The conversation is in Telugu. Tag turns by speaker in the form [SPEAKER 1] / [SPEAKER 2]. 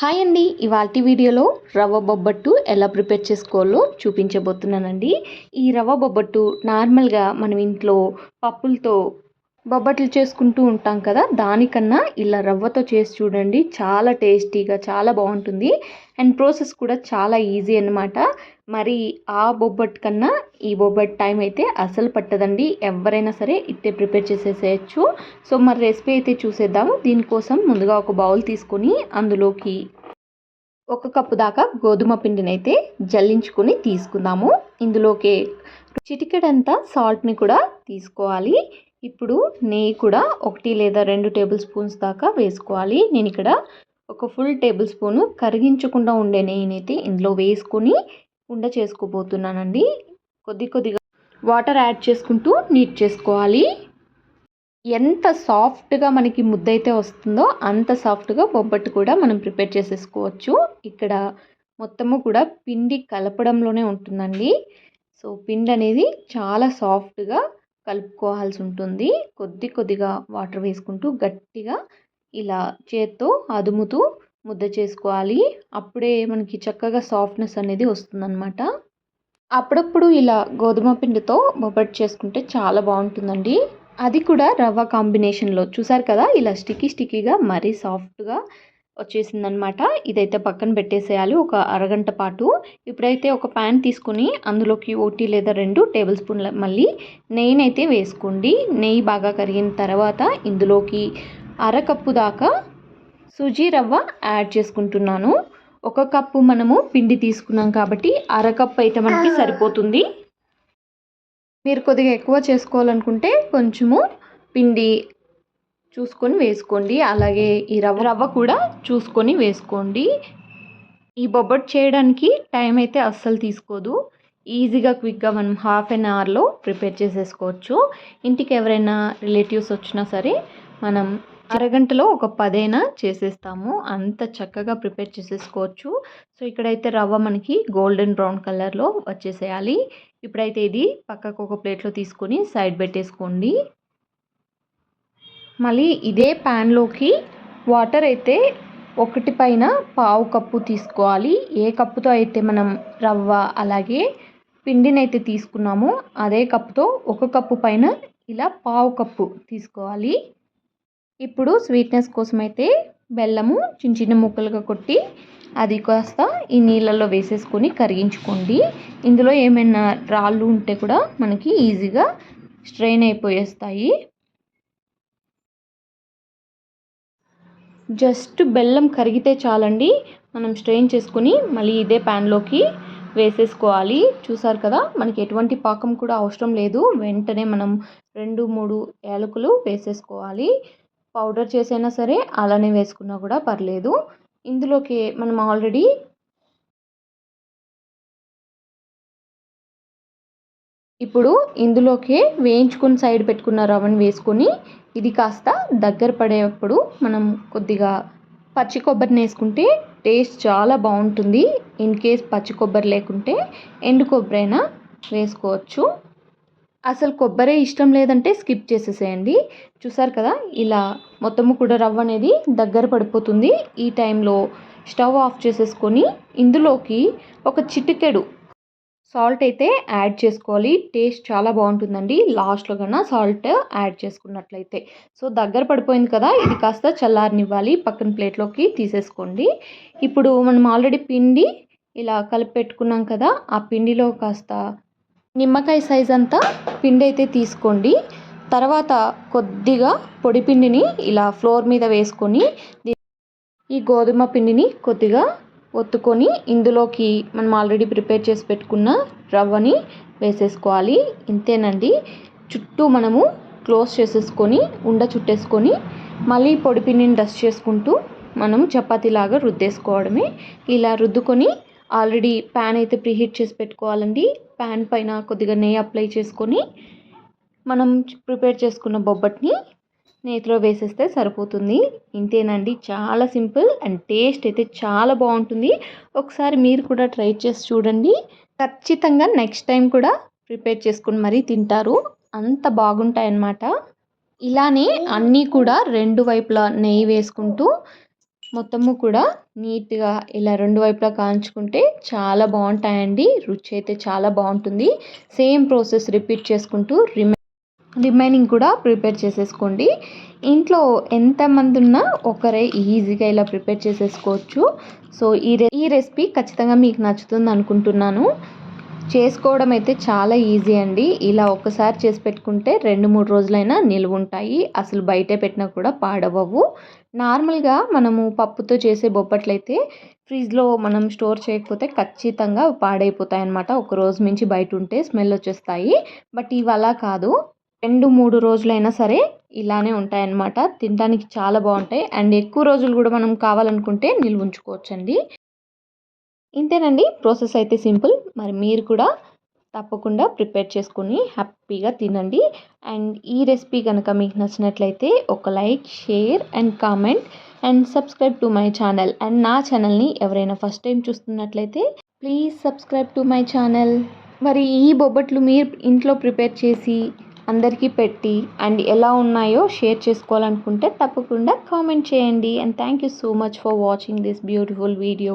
[SPEAKER 1] హాయ్ అండి. ఇవాళ వీడియోలో రవ్వ బొబ్బట్టు ఎలా ప్రిపేర్ చేసుకోవాలో చూపించబోతున్నానండి. ఈ రవ్వ బొబ్బట్టు నార్మల్గా మనం ఇంట్లో పప్పులతో బొబ్బట్లు చేసుకుంటూ ఉంటాం కదా దానికన్నా ఇలా రవ్వతో చేసి చూడండి చాలా టేస్టీగా చాలా బాగుంటుంది. అండ్ ప్రాసెస్ కూడా చాలా ఈజీ అన్నమాట. మరి ఆ బొబ్బట్ కన్నా ఈ బొబ్బట్ టైం అయితే అసలు పట్టదండి. ఎవరైనా సరే ఇట్టే ప్రిపేర్ చేసేసేయచ్చు. సో మరి రెసిపీ అయితే చూసేద్దాము దీనికోసం ముందుగా ఒక బౌల్ తీసుకొని అందులోకి ఒక కప్పు దాకా గోధుమ పిండిని అయితే జల్లించుకొని తీసుకుందాము. ఇందులోకి చిటికెడంతా సాల్ట్ని కూడా తీసుకోవాలి. ఇప్పుడు నెయ్యి కూడా ఒకటి లేదా రెండు టేబుల్ స్పూన్స్ దాకా వేసుకోవాలి. నేను ఇక్కడ ఒక ఫుల్ టేబుల్ స్పూను కరిగించకుండా ఉండే నెయ్యిని అయితే ఇందులో వేసుకొని ఉండ చేసుకోబోతున్నానండి. కొద్ది కొద్దిగా వాటర్ యాడ్ చేసుకుంటూ నీట్ చేసుకోవాలి. ఎంత సాఫ్ట్గా మనకి ముద్ద అయితే వస్తుందో అంత సాఫ్ట్గా బొబ్బట్టు కూడా మనం ప్రిపేర్ చేసేసుకోవచ్చు. ఇక్కడ మొత్తము కూడా పిండి కలపడంలోనే ఉంటుందండి. సో పిండి అనేది చాలా సాఫ్ట్గా కలుపుకోవాల్సి ఉంటుంది కొద్ది కొద్దిగా వాటర్ వేసుకుంటూ గట్టిగా ఇలా చేత్తో అదుముతూ ముద్ద చేసుకోవాలి. అప్పుడే మనకి చక్కగా సాఫ్ట్నెస్ అనేది వస్తుందన్నమాట. అప్పుడప్పుడు ఇలా గోధుమ పిండితో బొబ్బట్ చేసుకుంటే చాలా బాగుంటుందండి. అది కూడా రవ్వ కాంబినేషన్లో. చూసారు కదా? ఇలా స్టిక్కీ స్టిక్కీగా మరీ సాఫ్ట్గా వచ్చేసిందనమాట. ఇదైతే పక్కన పెట్టేసేయాలి ఒక అరగంట పాటు. ఇప్పుడైతే ఒక ప్యాన్ తీసుకొని అందులోకి ఒకటి లేదా రెండు టేబుల్ స్పూన్ల మళ్ళీ నెయ్యిని అయితే వేసుకోండి. నెయ్యి బాగా కరిగిన తర్వాత ఇందులోకి అరకప్పు దాకా సుజీ రవ్వ యాడ్ చేసుకుంటున్నాను. ఒక కప్పు మనము పిండి తీసుకున్నాం కాబట్టి అరకప్పు అయితే మనకి సరిపోతుంది. మీరు కొద్దిగా ఎక్కువ చేసుకోవాలనుకుంటే కొంచెము పిండి చూసుకొని వేసుకోండి. అలాగే ఈ రవ్వ రవ్వ కూడా చూసుకొని వేసుకోండి. ఈ బొబ్బట్ చేయడానికి టైం అయితే అస్సలు తీసుకోదు. ఈజీగా క్విక్గా మనం హాఫ్ అన్ అవర్లో ప్రిపేర్ చేసేసుకోవచ్చు. ఇంటికి ఎవరైనా రిలేటివ్స్ వచ్చినా సరే మనం అరగంటలో ఒక పదైనా చేసేస్తాము. అంత చక్కగా ప్రిపేర్ చేసేసుకోవచ్చు. సో ఇక్కడైతే రవ్వ మనకి గోల్డెన్ బ్రౌన్ కలర్లో వచ్చేసేయాలి. ఇప్పుడైతే ఇది పక్కకు ఒక ప్లేట్లో తీసుకొని సైడ్ పెట్టేసుకోండి. మళ్ళీ ఇదే ప్యాన్లోకి వాటర్ అయితే ఒకటి పైన పావు కప్పు తీసుకోవాలి. ఏ కప్పుతో అయితే మనం రవ్వ అలాగే పిండినైతే తీసుకున్నామో అదే కప్పుతో ఒక కప్పు పైన ఇలా పావు కప్పు తీసుకోవాలి. ఇప్పుడు స్వీట్నెస్ కోసం అయితే బెల్లము చిన్న చిన్న ముక్కలుగా కొట్టి అది కాస్త ఈ నీళ్ళల్లో వేసేసుకొని కరిగించుకోండి. ఇందులో ఏమైనా రాళ్ళు ఉంటే కూడా మనకి ఈజీగా స్ట్రెయిన్ అయిపోయేస్తాయి. జస్ట్ బెల్లం కరిగితే చాలండి. మనం స్ట్రెయిన్ చేసుకుని మళ్ళీ ఇదే ప్యాన్లోకి వేసేసుకోవాలి. చూసారు కదా మనకి ఎటువంటి పాకం కూడా అవసరం లేదు. వెంటనే మనం రెండు మూడు యాలకులు వేసేసుకోవాలి. పౌడర్ చేసైనా సరే అలానే వేసుకున్నా కూడా పర్లేదు. ఇందులోకి మనం ఆల్రెడీ ఇప్పుడు ఇందులోకి వేయించుకొని సైడ్ పెట్టుకున్న రవ్వను వేసుకొని ఇది కాస్త దగ్గర పడేటప్పుడు మనం కొద్దిగా పచ్చి కొబ్బరిని వేసుకుంటే టేస్ట్ చాలా బాగుంటుంది. ఇన్ కేస్ పచ్చి కొబ్బరి లేకుంటే ఎండు కొబ్బరి అయినా వేసుకోవచ్చు. అసలు కొబ్బరి ఇష్టం లేదంటే స్కిప్ చేసేసేయండి. చూసారు కదా ఇలా మొత్తము కూడా రవ్వ అనేది దగ్గర పడిపోతుంది. ఈ టైంలో స్టవ్ ఆఫ్ చేసేసుకొని ఇందులోకి ఒక చిటికెడు సాల్ట్ అయితే యాడ్ చేసుకోవాలి. టేస్ట్ చాలా బాగుంటుందండి. లాస్ట్లో కన్నా సాల్ట్ యాడ్ చేసుకున్నట్లయితే. సో దగ్గర పడిపోయింది కదా ఇది కాస్త చల్లారనివ్వాలి. పక్కన ప్లేట్లోకి తీసేసుకోండి. ఇప్పుడు మనం ఆల్రెడీ పిండి ఇలా కలిపి పెట్టుకున్నాం కదా ఆ పిండిలో కాస్త నిమ్మకాయ సైజ్ అంతా పిండి అయితే తీసుకోండి. తర్వాత కొద్దిగా పొడి పిండిని ఇలా ఫ్లోర్ మీద వేసుకొని ఈ గోధుమ పిండిని కొద్దిగా ఒత్తుకొని ఇందులోకి మనం ఆల్రెడీ ప్రిపేర్ చేసి పెట్టుకున్న రవ్వని వేసేసుకోవాలి. ఇంతేనండి. చుట్టూ మనము క్లోజ్ చేసేసుకొని ఉండ చుట్టేసుకొని మళ్ళీ పొడి పిండిని డస్ట్ చేసుకుంటూ మనం చపాతీలాగా రుద్దేసుకోవడమే. ఇలా రుద్దుకొని ఆల్రెడీ ప్యాన్ అయితే ప్రీహీట్ చేసి పెట్టుకోవాలండి. ప్యాన్ పైన కొద్దిగా నెయ్యి అప్లై చేసుకొని మనం ప్రిపేర్ చేసుకున్న బొబ్బట్ని నేతిలో వేసేస్తే సరిపోతుంది. ఇంతేనండి. చాలా సింపుల్ అండ్ టేస్ట్ అయితే చాలా బాగుంటుంది. ఒకసారి మీరు కూడా ట్రై చేసి చూడండి. ఖచ్చితంగా నెక్స్ట్ టైం కూడా ప్రిపేర్ చేసుకుని మరీ తింటారు. అంత బాగుంటాయన్నమాట. ఇలానే అన్నీ కూడా రెండు వైపులా నెయ్యి వేసుకుంటూ మొత్తము కూడా నీట్గా ఇలా రెండు వైపులా కాంచుకుంటే చాలా బాగుంటాయండి. రుచి అయితే చాలా బాగుంటుంది. సేమ్ ప్రాసెస్ రిపీట్ చేసుకుంటూ రిమై రిమైనింగ్ కూడా ప్రిపేర్ చేసేసుకోండి. ఇంట్లో ఎంతమంది ఉన్నా ఒకరే ఈజీగా ఇలా ప్రిపేర్ చేసేసుకోవచ్చు. సో ఈ రె ఈ రెసిపీ ఖచ్చితంగా మీకు నచ్చుతుంది అనుకుంటున్నాను. చేసుకోవడం అయితే చాలా ఈజీ అండి. ఇలా ఒక్కసారి చేసి పెట్టుకుంటే రెండు మూడు రోజులైనా నిల్వ ఉంటాయి. అసలు బయటే పెట్టినా కూడా పాడవవు నార్మల్గా మనము పప్పుతో చేసే బొప్పట్లయితే ఫ్రిడ్జ్లో మనం స్టోర్ చేయకపోతే ఖచ్చితంగా పాడైపోతాయి అన్నమాట ఒక రోజు మించి బయట ఉంటే స్మెల్ వచ్చేస్తాయి. బట్ ఇవి అలా కాదు. రెండు మూడు రోజులైనా సరే ఇలానే ఉంటాయన్నమాట. తినడానికి చాలా బాగుంటాయి. అండ్ ఎక్కువ రోజులు కూడా మనం కావాలనుకుంటే నిల్వ ఉంచుకోవచ్చండి. ఇంతేనండి. ప్రాసెస్ అయితే సింపుల్. మరి మీరు కూడా తప్పకుండా ప్రిపేర్ చేసుకుని హ్యాపీగా తినండి. అండ్ ఈ రెసిపీ కనుక మీకు నచ్చినట్లయితే ఒక like share and comment and subscribe to my channel. And నా ఛానల్ని ఎవరైనా ఫస్ట్ టైం చూస్తున్నట్లయితే please subscribe to my channel. మరి ఈ బొబ్బట్లు మీరు ఇంట్లో ప్రిపేర్ చేసి అందరికీ పెట్టి అండ్ ఎలా ఉన్నాయో షేర్ చేసుకోవాలనుకుంటే తప్పకుండా కామెంట్ చేయండి. And thank you so much for watching this beautiful video